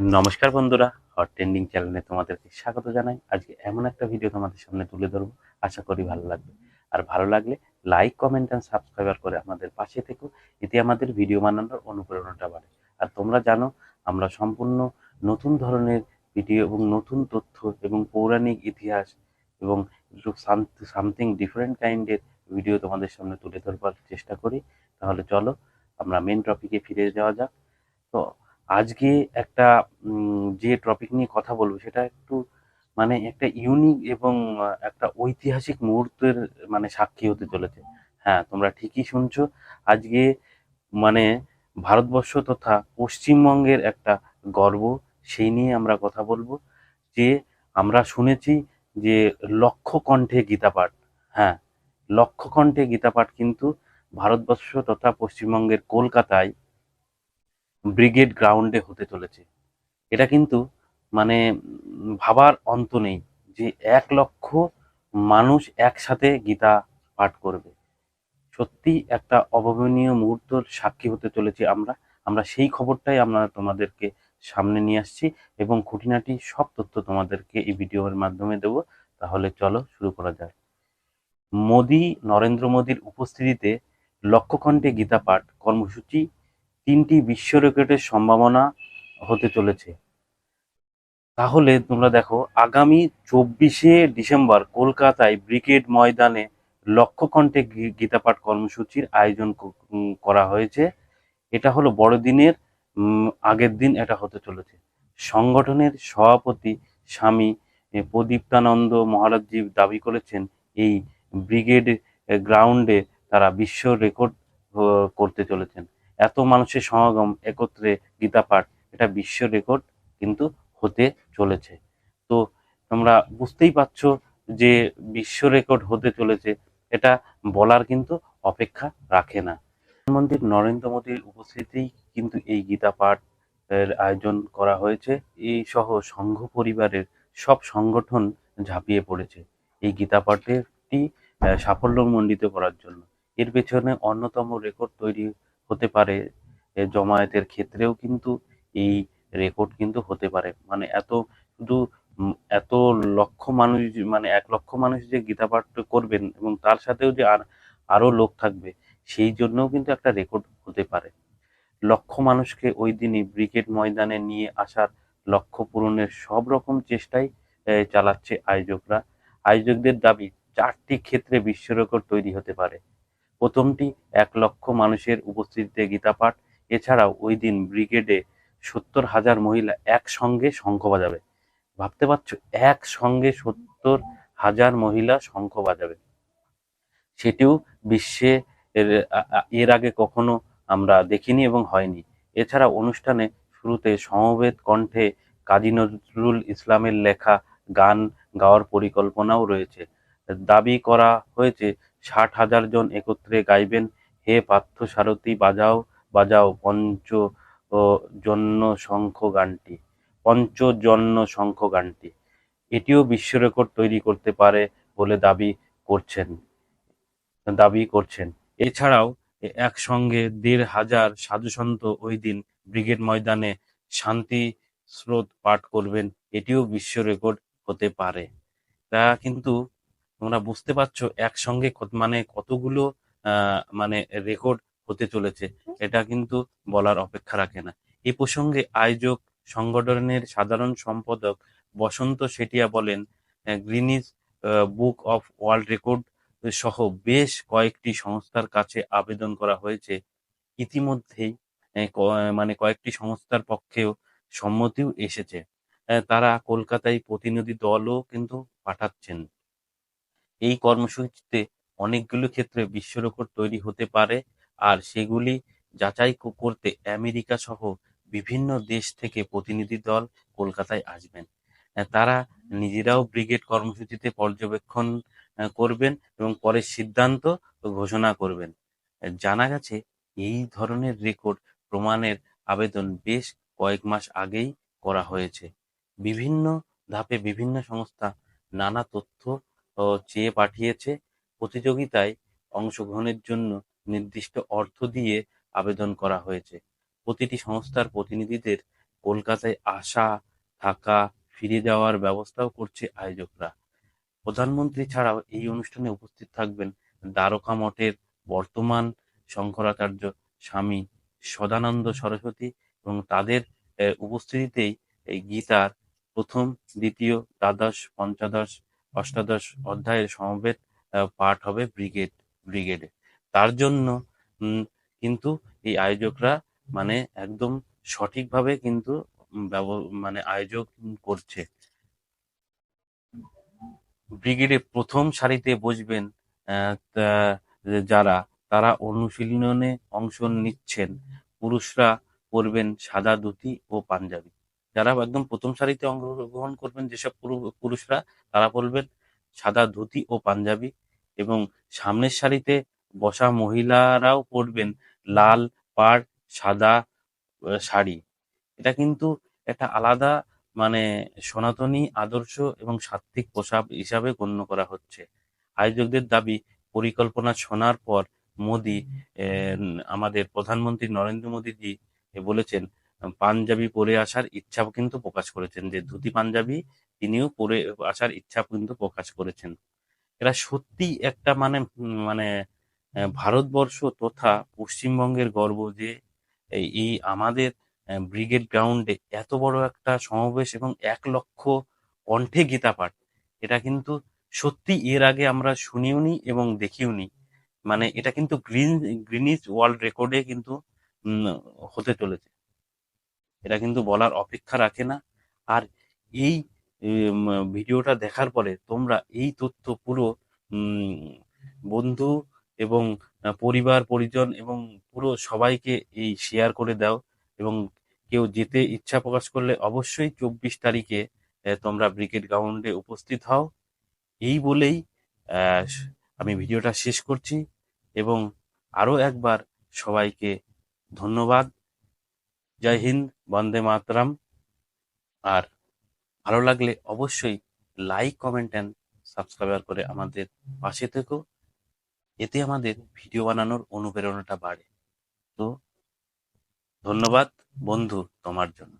নমস্কার বন্ধুরা, hot trending চ্যানেলে তোমাদেরকে স্বাগত জানাই। আজকে এমন একটা ভিডিও তোমাদের সামনে তুলে ধরবো, আশা করি ভালো লাগবে। আর ভালো লাগলে লাইক কমেন্ট অ্যান্ড সাবস্ক্রাইবার করে আমাদের পাশে থেকো, এতে আমাদের ভিডিও বানানোর অনুপ্রেরণাটা বাড়ে। আর তোমরা জানো, আমরা সম্পূর্ণ নতুন ধরনের ভিডিও এবং নতুন তথ্য এবং পৌরাণিক ইতিহাস এবং সামথিং ডিফারেন্ট কাইন্ডের ভিডিও তোমাদের সামনে তুলে ধরবার চেষ্টা করি। তাহলে চলো, আমরা মেন টপিকে ফিরে যাওয়া যাক। তো আজকে একটা যে টপিক নিয়ে কথা বলব সেটা একটু মানে একটা ইউনিক এবং একটা ঐতিহাসিক মুহূর্তের মানে সাক্ষী হতে চলেছে। হ্যাঁ তোমরা ঠিকই শুনছো। আজকে মানে ভারতবর্ষ তথা পশ্চিমবঙ্গের একটা গর্ব, সেই নিয়ে আমরা কথা বলব। যে আমরা শুনেছি যে লক্ষ কণ্ঠে গীতাপাঠ। হ্যাঁ লক্ষ কণ্ঠে গীতাপাঠ কিন্তু ভারতবর্ষ তথা পশ্চিমবঙ্গের কলকাতায় ব্রিগেড গ্রাউন্ডে হতে চলেছে। এটা কিন্তু মানে ভাবার অন্ত নেই যে এক লক্ষ মানুষ একসাথে গীতা পাঠ করবে। সত্যি একটা অভাবনীয় মুহূর্তর সাক্ষী হতে চলেছি আমরা। আমরা সেই খবরটাই আমরা তোমাদেরকে সামনে নিয়ে আসছি এবং খুঁটিনাটি সব তথ্য তোমাদেরকে এই ভিডিওর মাধ্যমে দেব। তাহলে চলো শুরু করা যাক। মোদি, নরেন্দ্র মোদীর উপস্থিতিতে লক্ষ্যখণ্ডে গীতা পাঠ কর্মসূচি তিনটি বিশ্ব রেকর্ডের সম্ভাবনা হতে চলেছে। তাহলে তোমরা দেখো, আগামী চব্বিশে ডিসেম্বর কলকাতায় ব্রিগেড ময়দানে লক্ষ্যকণ্ঠে গীতাপাঠ কর্মসূচির আয়োজন করা হয়েছে। এটা হলো বড়দিনের আগের দিন এটা হতে চলেছে। সংগঠনের সভাপতি স্বামী প্রদীপ্তানন্দ মহারাজজি দাবি করেছেন, এই ব্রিগেড গ্রাউন্ডে তারা বিশ্ব রেকর্ড করতে চলেছেন। এত মানুষের সমাগম একত্রে গীতাপাঠ এটা বিশ্ব রেকর্ড কিন্তু হতে চলেছে। তো তোমরা বুঝতেই পারছ যে বিশ্ব রেকর্ড হতে চলেছে, এটা বলার কিন্তু অপেক্ষা রাখে না। প্রধানমন্ত্রী নরেন্দ্র মোদীর উপস্থিতিতেই কিন্তু এই গীতা পাঠ এর আয়োজন করা হয়েছে। এই সহ সংঘ পরিবারের সব সংগঠন ঝাঁপিয়ে পড়েছে এই গীতা পাঠেরটি সাফল্যমণ্ডিত করার জন্য। এর পেছনে অন্যতম রেকর্ড তৈরি হতে পারে জমায়েতের ক্ষেত্রেও কিন্তু এই রেকর্ড কিন্তু হতে পারে। মানে এত শুধু এত লক্ষ মানুষ মানে এক লক্ষ মানুষ যে গীতা পাঠ করবেন এবং তার সাথেও যে আর, আরও লোক থাকবে, সেই জন্যও কিন্তু একটা রেকর্ড হতে পারে। লক্ষ মানুষকে ওই দিনই ব্রিগেড ময়দানে নিয়ে আসার লক্ষ্য পূরণের সব রকম চেষ্টাই চালাচ্ছে আয়োজকরা। আয়োজকদের দাবি, চারটি ক্ষেত্রে বিশ্ব রেকর্ড তৈরি হতে পারে। প্রথমটি এক লক্ষ মানুষের উপস্থিতিতে গীতা পাঠ এছাড়াও ওই দিন ব্রিগেডে সত্তর হাজার মহিলা একসঙ্গে শঙ্খ বাজাবে। ভাবতে পারছ? একসঙ্গে সত্তর হাজার মহিলা শঙ্খ বাজাবে। সেটিও বিশ্বে এর আগে কখনো আমরা দেখিনি এবং হয়নি। এছাড়া অনুষ্ঠানে শুরুতে সমবেত কণ্ঠে কাজী নজরুল ইসলামের লেখা গান গাওয়ার পরিকল্পনাও রয়েছে। দাবি করা হয়েছে ষাট হাজার জন একত্রে গাইবেন। হে পার্থ সারথী, বাজাও বাজাও পঞ্চ জন্য শঙ্খ গানটি পঞ্চজন্য শঙ্খ গানটি। এটিও বিশ্ব রেকর্ড তৈরি করতে পারে বলে দাবি করছেন দাবি করছেন। এছাড়াও একসঙ্গে দেড় হাজার সাধুসন্ত ওই দিন ব্রিগেড ময়দানে শান্তি স্রোত পাঠ করবেন। এটিও বিশ্ব রেকর্ড হতে পারে। তা কিন্তু তোমরা বুঝতে পারছ একসঙ্গে মানে কতগুলো মানে রেকর্ড হতে চলেছে, এটা কিন্তু বলার অপেক্ষা রাখে না। এই প্রসঙ্গে আয়োজক সংগঠনের সাধারণ সম্পাদক বসন্ত শেটিয়া বলেন Guinness Book of World Record সহ বেশ কয়েকটি সংস্থার কাছে আবেদন করা হয়েছে। ইতিমধ্যেই মানে কয়েকটি সংস্থার পক্ষেও সম্মতিও এসেছে। তারা কলকাতায় প্রতিনিধি দলও কিন্তু পাঠাচ্ছেন। এই কর্মসূচিতে অনেকগুলো ক্ষেত্রে বিশ্ব রেকর্ড তৈরি হতে পারে। আর সেগুলি যাচাই করতে আমেরিকা সহ বিভিন্ন দেশ থেকে প্রতিনিধি দল কলকাতায় আসবেন। তারা নিজেরাও ব্রিগেড কর্মসূচিতে পর্যবেক্ষণ করবেন এবং পরে সিদ্ধান্ত ঘোষণা করবেন। জানা গেছে এই ধরনের রেকর্ড প্রমাণের আবেদন বেশ কয়েক মাস আগেই করা হয়েছে। বিভিন্ন ধাপে বিভিন্ন সংস্থা নানা তথ্য চেয়ে পাঠিয়েছে প্রতিযোগিতায় অংশগ্রহণের জন্য নির্দিষ্ট অর্থ দিয়ে আবেদন করা হয়েছে। প্রতিটি সংস্থার প্রতিনিধিদের কলকাতায় আসা, থাকা, ফিরে যাওয়ার ব্যবস্থাও করছে আয়োজকরা। প্রধানমন্ত্রী ছাড়াও এই অনুষ্ঠানে উপস্থিত থাকবেন দ্বারকা মঠের বর্তমান শঙ্করাচার্য স্বামী সদানন্দ সরস্বতী এবং তাদের উপস্থিতিতেই গীতার প্রথম, দ্বিতীয়, দ্বাদশ, পঞ্চদশ অষ্টাদশ অধ্যায়ের সমবেত পাঠ হবে ব্রিগেড, ব্রিগেডে। তার জন্য কিন্তু এই আয়োজকরা মানে একদম সঠিকভাবে কিন্তু মানে আয়োজক করছে। ব্রিগেডে প্রথম সারিতে বসবেন যারা, তারা অনুশীলনে অংশ নিচ্ছেন। পুরুষরা পরবেন সাদা ধুতি ও পাঞ্জাবি। যারা একদম প্রথম সারিতে অংশগ্রহণ করবেন, যেসব পুরু- পুরুষরা, তারা বলবেন সাদা ধুতি ও পাঞ্জাবি এবং সামনের সারিতে বসা মহিলারাও পরবেন লাল, পাড়, সাদা শাড়ি। এটা কিন্তু একটা আলাদা মানে সনাতনী আদর্শ এবং সাত্ত্বিক পোশাক হিসাবে গণ্য করা হচ্ছে। আয়োজকদের দাবি, পরিকল্পনা শোনার পর মোদি আমাদের প্রধানমন্ত্রী নরেন্দ্র মোদীজি বলেছেন পাঞ্জাবি পরে আসার ইচ্ছা কিন্তু প্রকাশ করেছেন যে ধুতি পাঞ্জাবি তিনিও পরে আসার ইচ্ছা কিন্তু প্রকাশ করেছেন। এরা সত্যি একটা মানে মানে ভারতবর্ষ তথা পশ্চিমবঙ্গের গর্ব যে এই আমাদের ব্রিগেড গ্রাউন্ডে এত বড় একটা সমাবেশ এবং এক লক্ষ কণ্ঠে গীতা পাঠ এটা কিন্তু সত্যি এর আগে আমরা শুনিওনি এবং দেখিওনি মানে এটা কিন্তু গ্রিন গ্রিনিজ ওয়ার্ল্ড রেকর্ডে কিন্তু হতে চলেছে। এটা কিন্তু বলার অপেক্ষা রাখে না। আর এই ভিডিওটা দেখার পরে তোমরা এই তথ্য পুরো বন্ধু এবং পরিবার, পরিজন এবং পুরো সবাইকে এই শেয়ার করে দাও এবং কেউ যেতে ইচ্ছা প্রকাশ করলে অবশ্যই চব্বিশ তারিখে তোমরা ব্রিগেড গ্রাউন্ডে উপস্থিত হও। এই বলেই আমি ভিডিওটা শেষ করছি এবং আরও একবার সবাইকে ধন্যবাদ। জয় হিন্দ, বন্দে মাতরম। আর ভালো লাগলে অবশ্যই লাইক কমেন্ট অ্যান্ড সাবস্ক্রাইবার করে আমাদের পাশে থেকো। এতে আমাদের ভিডিও বানানোর অনুপ্রেরণাটা বাড়ে। তো ধন্যবাদ বন্ধু তোমার জন্য।